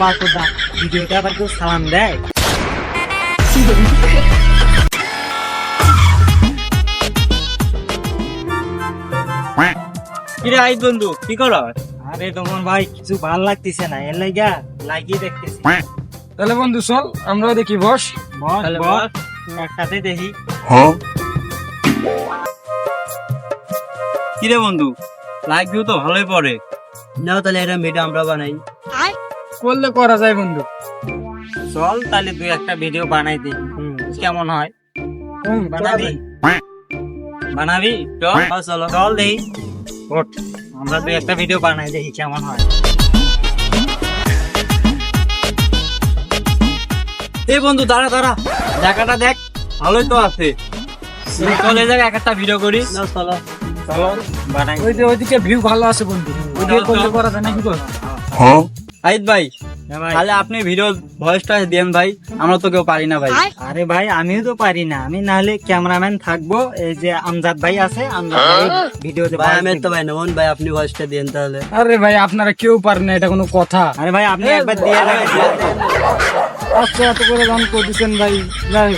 পাকুদা ভিডিওটা আবার কেউ সালাম দেয়? কিরে আইত বন্ধু কি করো আরে তোমার ভাই কিছু ভালো লাগতেছে না। এর লাইগা লাগিয়ে দেখতেছি। তাহলে বন্ধু চল আমরাও দেখি বস। বস তাহলে বস। একসাথে দেখি। কিরে বন্ধু লাইক ভিউ তো ভালোই পড়ে। নাও তাহলে এটা ভিডিও আমরা বানাই। করলে করা যায় বন্ধু। চল তাহলে দুই একটা ভিডিও বানাই দিই কেমন হয়? বানাবি? বানাবি? চল হ্যাঁ, চলো চল দেখি ওঠ আমরা দুই একটা ভিডিও বানাই দেখি কেমন হয়? এই বন্ধু দাঁড়া দাঁড়া। জায়গাটা দেখ ভালোই তো আছে। চলে যাক এক একটা ভিডিও করি চলো চলো বানাই। ওই যে ওইদিকে ভিউ ভালো আছে বন্ধু। ওইদিকে করলে করা যায় নাকি বল আইত ভাই হ্যাঁ ভাই। তাহলে আপনি ভিডিও ভয়েসটা দেন ভাই। আমরা তো কেউ পারি না ভাই। আরে ভাই আমিও তো পারি না। আমি নাহলে ক্যামেরাম্যান থাকব। এই যে আমজাদ ভাই আছে আমজাদ ভাই ভিডিওতে ভাই আমি তো ভাই নেবন ভাই আপনি ভয়েসটা দেন তাহলে। আরে ভাই আপনারা কেউ পারেন না এটা কোনো কথা। আরে ভাই আপনি একবার দিয়ে দেন। আচ্ছা এত করে দাম করতেছেন ভাই। ভাই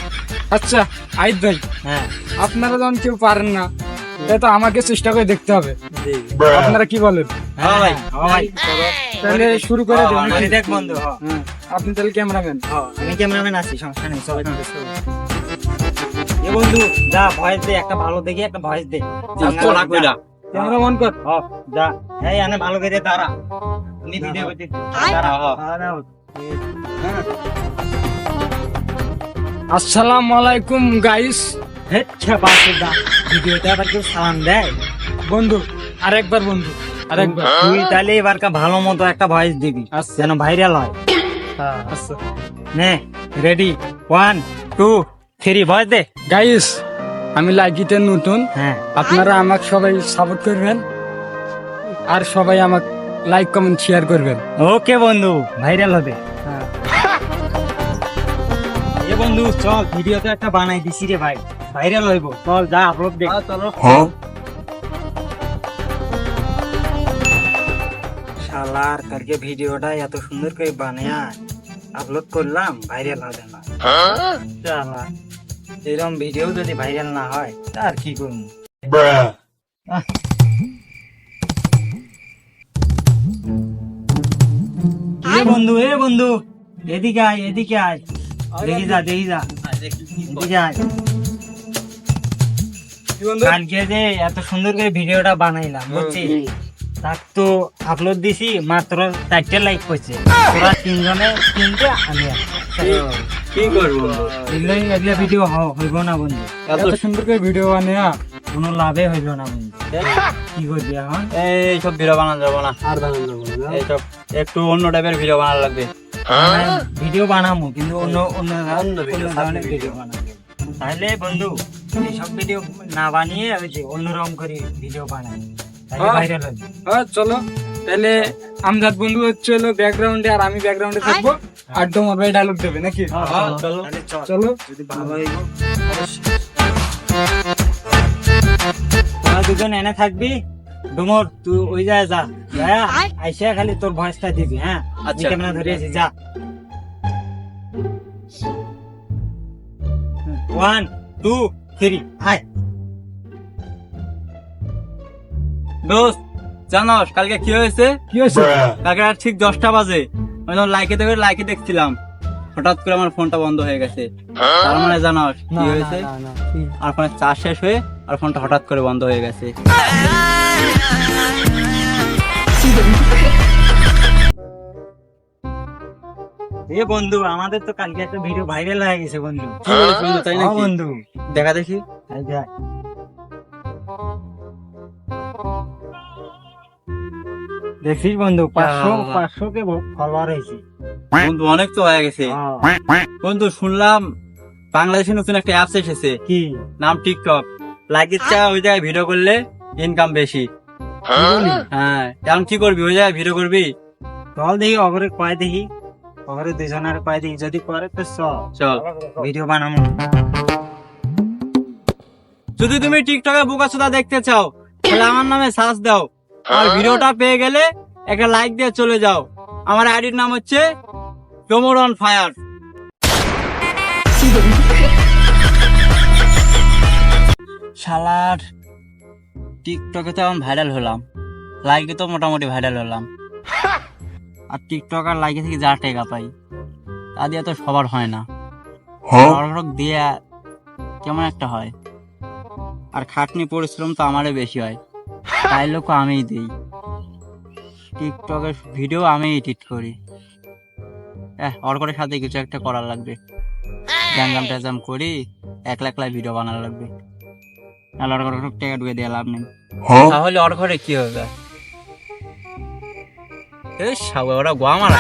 আচ্ছা আইত ভাই। হ্যাঁ। আপনারা যখন কেউ পারেন না। এটা আমাকে চেষ্টা করে দেখতে হবে। আপনারা কি বলেন? হ্যাঁ ভাই হ্যাঁ ভাই তাহলে শুরু করে দেন দেখ বন্ধু হ্যাঁ, আপনি তাহলে ক্যামেরাম্যান। আমি ক্যামেরাম্যান আছি সমস্যা নেই চল এ বন্ধু যা ভয়েস দে একটা ভালো দেখে একটা ভয়েস দে। তোরা কইরা ক্যামেরা অন কর। হ, যা। এই আনে ভালো করে দাঁড়া। আমি ভিডিও করতে দাঁড়া হ। আসসালামু আলাইকুম গাইস হেট ছাপা ভিডিওটা আবার কেউ সালাম দেয়? বন্ধু আরেকবার বন্ধু। আরেকবার তুই তাহলে এবারকা ভালো মতো একটা ভয়েস দিবি আচ্ছা। যেন ভাইরাল হয়। আচ্ছা নে ready one two three voice দে। গাইস আমি লাইকিতে নতুন। হ্যাঁ। আপনারা আমাকে সবাই সাপোর্ট করবেন। আর সবাই আমাকে লাইক কমেন্ট শেয়ার করবেন। ওকে বন্ধু ভাইরাল হবে। এ বন্ধু চল ভিডিওতে একটা বানাই দিছি রে ভাই। ভাইরাল হইব। চল যা আপলোড দে। চলো। শালার কালকে ভিডিওটা এত সুন্দর করে বানায়া আপলোড করলাম ভাইরাল হবে না। শালা এরকম ভিডিও যদি ভাইরাল না হয় তার কি করব? এ বন্ধু এ বন্ধু এদিকে আয় এদিকে আয়। দেখি যা দেখি যা। এদিকে আয়। কালকে যে এত সুন্দর করে ভিডিওটা বানাইলাম বুঝছিস? তার তো আপলোড দিছি মাত্র চারটে লাইক করছে। তোরা তিনজনে তিনটে আমি কি করব? এগুলো এগুলো ভিডিও হইব না বন্ধু। এত সুন্দর করে ভিডিও বানিয়ে কোনো লাভে হইল না বন্ধু। কি করবি এখন? এইসব ভিডিও বানানো যাব না। আর বানানো যাব না এইসব একটু অন্য টাইপের ভিডিও বানানো লাগবে। ভিডিও বানাবো কিন্তু অন্য অন্য ধরনের ভিডিও বানাবো। তাহলে বন্ধু এইসব ভিডিও না বানিয়ে অন্যরকম করে ভিডিও বানাই। তাহলে হ্যাঁ। হ্যাঁ চলো। তাহলে আমজাদ বন্ধু হচ্ছে হলো ব্যাকগ্রাউন্ডে আর আমি ব্যাকগ্রাউন্ডে থাকব। আর তোমার ভাই ডায়লগ দেবে নাকি? হ্যাঁ, চলো। তাহলে চলো। যদি ভালো তোরা দুজন এনে থাকবি। ডুমর তুই ওই যায় যা। যা আইসা খালি তোর ভয়েসটা দিবি হ্যাঁ? আচ্ছা। আচ্ছা ক্যামেরা ধরে আছি যা। ওয়ান টু থ্রি হাই দোস্ত জানোস কালকে কি হয়েছে? কি হয়েছে? কালকে রাত ঠিক দশটা বাজে। আমি যখন লাইকে দেখে লাইকে দেখছিলাম। হঠাৎ করে আমার ফোনটা বন্ধ হয়ে গেছে। তার মানে জানোস কি হয়েছে? আর ফোনের চার্জ শেষ হয়ে আর ফোনটা হঠাৎ করে বন্ধ হয়ে গেছে। এ বন্ধু আমাদের তো কালকে একটা ভিডিও ভাইরাল হয়ে গেছে বন্ধু। বন্ধু, তাই হ্যাঁ নাকি? বন্ধু। দেখা দেখি। দেখছিস বন্ধু পাঁচশো পাঁচশো কে ফলোয়ার হয়েছে। বন্ধু অনেক তো হয়ে গেছে। হ্যাঁ। বন্ধু শুনলাম বাংলাদেশে নতুন একটা অ্যাপস এসেছে। কি? নাম টিকটক লাগিয়ে চা ওই জায়গায় ভিডিও করলে ইনকাম বেশি। হ্যাঁ এখন কি করবি? ওই জায়গায় ভিডিও করবি? চল দেখি অগরে কয় দেখি। অগরে দুজনের কয় দেখি। যদি করে তো চল। চল। ভিডিও বানাবো যদি তুমি টিকটকে বোকাচোদা দেখতে চাও তাহলে আমার নামে সার্চ দাও। আর ভিডিওটা পেয়ে গেলে একটা লাইক দিয়ে চলে যাও। আমার আইডির নাম হচ্ছে ডোমর অন ফায়ার শালার টিকটকে তো এখন ভাইরাল হলাম। লাইকে তো মোটামুটি ভাইরাল হলাম। আর টিকটক আর লাইকে থেকে যা টেকা পাই তা দিয়ে তো সবার হয় না। অর্ধক দিয়ে কেমন একটা হয়। আর খাটনি পরিশ্রম তো আমারই বেশি হয়। তাই লোক আমিই দিই টিকটকের ভিডিও আমি এডিট করি হ্যাঁ অর্করের সাথে কিছু একটা করার লাগবে গ্যাঞ্জাম ট্যাজাম করি একলা একলা ভিডিও বানানো লাগবে আর অর্কর টাকা ঢুকে দিয়ে লাভ নেই তাহলে অর্করে কি হবে এই সাবে ওরা গোয়া মারা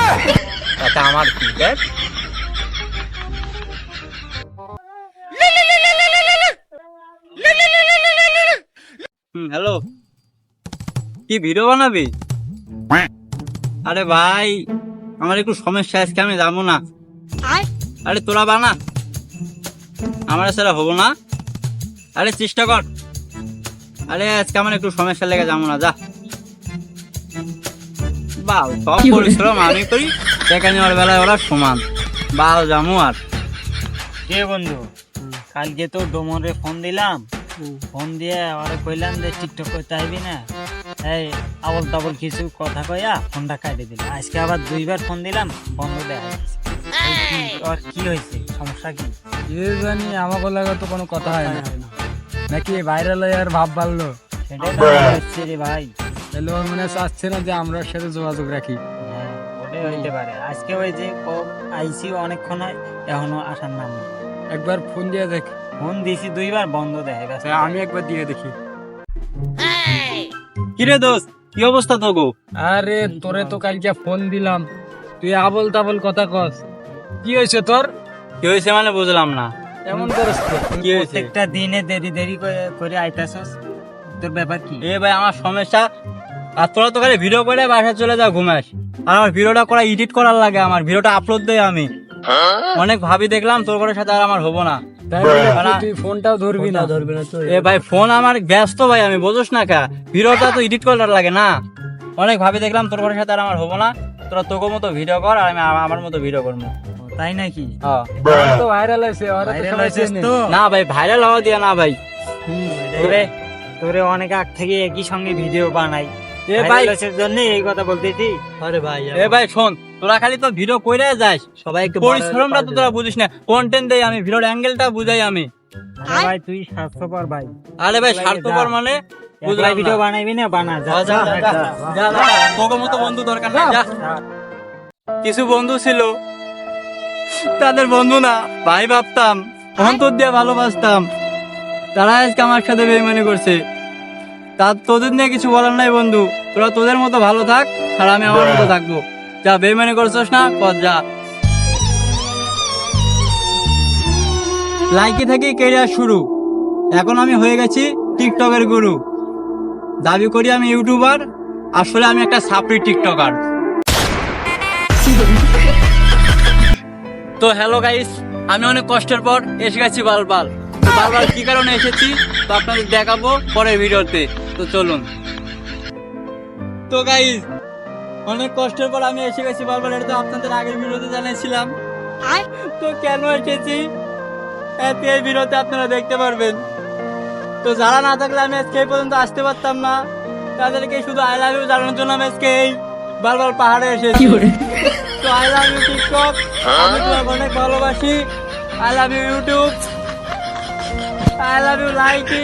তাতে আমার কি দেখ হ্যালো কি ভিডিও বানাবি? আরে ভাই আমার একটু সমস্যা আজকে আমি যাব না। আরে তোরা বানা। আমার সেটা হব না। আরে চেষ্টা কর। আরে আজকে আমার একটু সমস্যা লেগে যাব না যা। বাউ সব পরিশ্রম আমি করি দেখা নেওয়ার বেলায় ওরা সমান। বাউ যামু আর। কে বন্ধু? কালকে তো ডোমরে ফোন দিলাম। ফোন দিয়ে আরে কইলাম যে টিকটক করতে আইবি না। এই আবল তাবল কিছু কথা কইয়া ফোনটা কাটে দিল। আজকে আবার দুইবার ফোন দিলাম বন্ধ দেয়া আর কি হয়েছে? সমস্যা কি? এ জানি আমাকে লাগা তো কোনো কথা হয় না। নাকি ভাইরাল হয়ে আর ভাব বাড়লো? সেটাই হচ্ছে রে ভাই। তাহলে ওর মনে চাচ্ছে না যে আমরা সাথে যোগাযোগ রাখি। হ্যাঁ ওটাই হইতে পারে। আজকে ওই যে আইসি অনেকক্ষণ হয় এখনও আসার নাম একবার ফোন দিয়ে দেখ। ফোন দিছি দুইবার বন্ধ দেয় আমি একবার দিয়ে দেখি। কিরে দোস্ত কি অবস্থা তো গো আরে তোরে তো কালকে ফোন দিলাম। তুই আবল তাবল কথা কস। কি হয়েছে তোর? কি হয়েছে মানে বুঝলাম না। এমন করস কি হয়েছে? প্রত্যেকটা দিনে দেরি দেরি করে- করে আইতাছস। তোর ব্যাপার কি? এ ভাই আমার সমস্যা। আর তোরা তো খালি ভিডিও করে বাসায় চলে যা ঘুমাস। আর আমার ভিডিওটা করা এডিট করার লাগে। আমার ভিডিওটা আপলোড দেয় আমি। অনেক ভাবি দেখলাম তোর ঘরের সাথে আর আমার হব না। তাই ফোনটাও ধরবি না। ধরবি না এ ভাই ফোন আমার ব্যস্ত ভাই আমি বোঝোস না কা। ভিডিওটা তো এডিট করার লাগে না। অনেক ভাবি দেখলাম তোর ঘরের সাথে আর আমার হব না। তোরা তোকে মতো ভিডিও কর আর আমি আমার মতো ভিডিও করব। তাই নাকি? হ্যাঁ। তো ভাইরাল হয়েছে। তো না ভাই ভাইরাল হওয়া দিয়ে না ভাই। তোরে তোরে অনেক আগ থেকে একই সঙ্গে ভিডিও বানাই। এ ভাই জন্য এই কথা বলতেছি। আরে ভাই এ ভাই শোন। তোরা খালি তো ভিডিও কইরে যাস। সবাইকে পরিশ্রমটা তো তোরা বুঝিস না। কন্টেন্ট দেই আমি ভিডিওর অ্যাঙ্গেলটা বুঝাই আমি। আরে ভাই তুই স্বাস্থ্যকর ভাই। আরে ভাই স্বার্থপর মানে বুঝলাই ভিডিও বানাইবি না বানা যা যা, যা, যা, যা, যা, যা, যা, তোকে মতো বন্ধু দরকার নেই যা। কিছু বন্ধু ছিল তাদের বন্ধু না ভাই ভাবতাম অন্তর দিয়ে ভালোবাসতাম। তারা আজকে আমার সাথে বেইমানি করছে। তার তোদের নিয়ে কিছু বলার নাই বন্ধু। তোরা তোদের মতো ভালো থাক আর আমি আমার মতো থাকব। যা বেইমানি করছস না কর যা। লাইকে থেকে কেরিয়ার শুরু। এখন আমি হয়ে গেছি টিকটকের গুরু। দাবি করি আমি ইউটিউবার, আসলে আমি একটা সাপড়ি টিকটকার। তো হ্যালো গাইস, আমি অনেক কষ্টের পর এসে গেছি বালবাল। তো বালবাল, কি কারণে এসেছি? তো আপনাদের দেখাবো পরের ভিডিওতে। তো চলুন। তো গাইস অনেক কষ্টের পর আমি এসে গেছি বালবাল এটা তো আপনাদের আগের ভিডিওতে জানিয়েছিলাম। তো কেন এসেছি? এতে এই ভিডিওতে আপনারা দেখতে পারবেন। তো যারা না থাকলে আমি আজকে এই পর্যন্ত আসতে পারতাম না। তাদেরকে শুধু আই লাভ ইউ জানানোর জন্য আমি আজকে এই বারবার পাহাড়ে এসেছি। তো আই লাভ ইউ টিকটক। আমি তোমাকে অনেক ভালোবাসি। I love you YouTube I love you Likee.